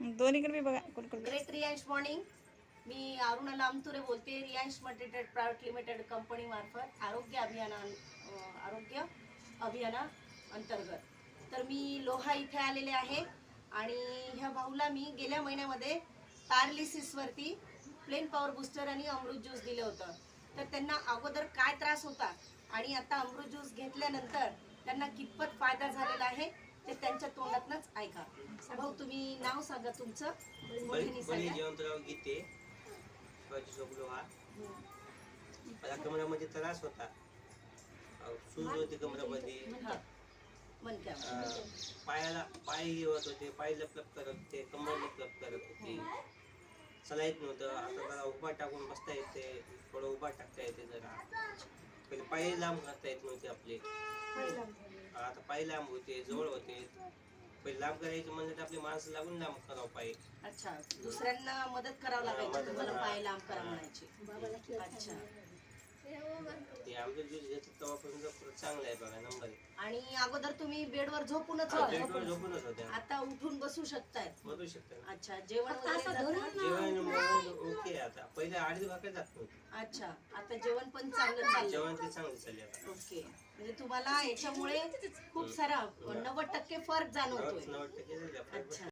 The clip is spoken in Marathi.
दोन्हीकडे बी बघा कुठकुठ ग्रेट रियांश मॉर्निंग. मी अरुणा लामतुरे बोलते. रियांश मटेटेड प्रायव्हेट लिमिटेड कंपनी मार्फत आरोग्य अभियाना आरोग्य अभियाना अंतर्गत तर मी लोहा इथे आलेले आहे आणि ह्या भाऊला मी गेल्या महिन्यामध्ये पॅरालिसिसवरती प्लेन पॉवर बुस्टर आणि अमृत ज्यूस दिलं होतं. तर त्यांना अगोदर काय त्रास होता आणि आता अमृत ज्यूस घेतल्यानंतर त्यांना कितपत फायदा झालेला आहे? नाव सांगा तुमचं. मोठ्याने बळी सांगा. जयवंतराव गीते शिवाजी मला कमरामध्ये त्रास होता. अं, सूज होती कमरामध्ये. हा. अं, पायाला पाय हे होत. होते पाय लपलप करत होते. कमर लपलप करत होती. चला येत नव्हतं. आता जरा उभा टाकून बसता येते. थोडं उभा टाकता येते जरा. पहिले पाय लांब करता येत नव्हते आपले. आता पाय लांब होते. जवळ होते. लांब करायचे म्हणलं तर आपली माणसं लागून लांब करावं पाय अच्छा दुसऱ्यांना मदत करावं लागायची तुम्हाला. पाय लांब करा म्हणायची. अच्छा. ते आमचं ज्यूस घेतो तेव्हापासून चांगलं आहे बघा नंबर आहे आणि अगोदर तुम्ही बेडवर झोपूनच होता बेडवर झोपूनच होत्या आता उठून बसू शकताय. शकता अच्छा जेवण वगैरे जातं? जेवण पहिले अडीच भाकर जात. नव्हती अच्छा आता जेवण पण चांगलं चाललं. जेवण ते चांगले चालले ओके. म्हणजे तुम्हाला याच्यामुळे खूप सारा नव्वद टक्के फरक जाणवतोय. नव्वद टक्के झाले. अच्छा.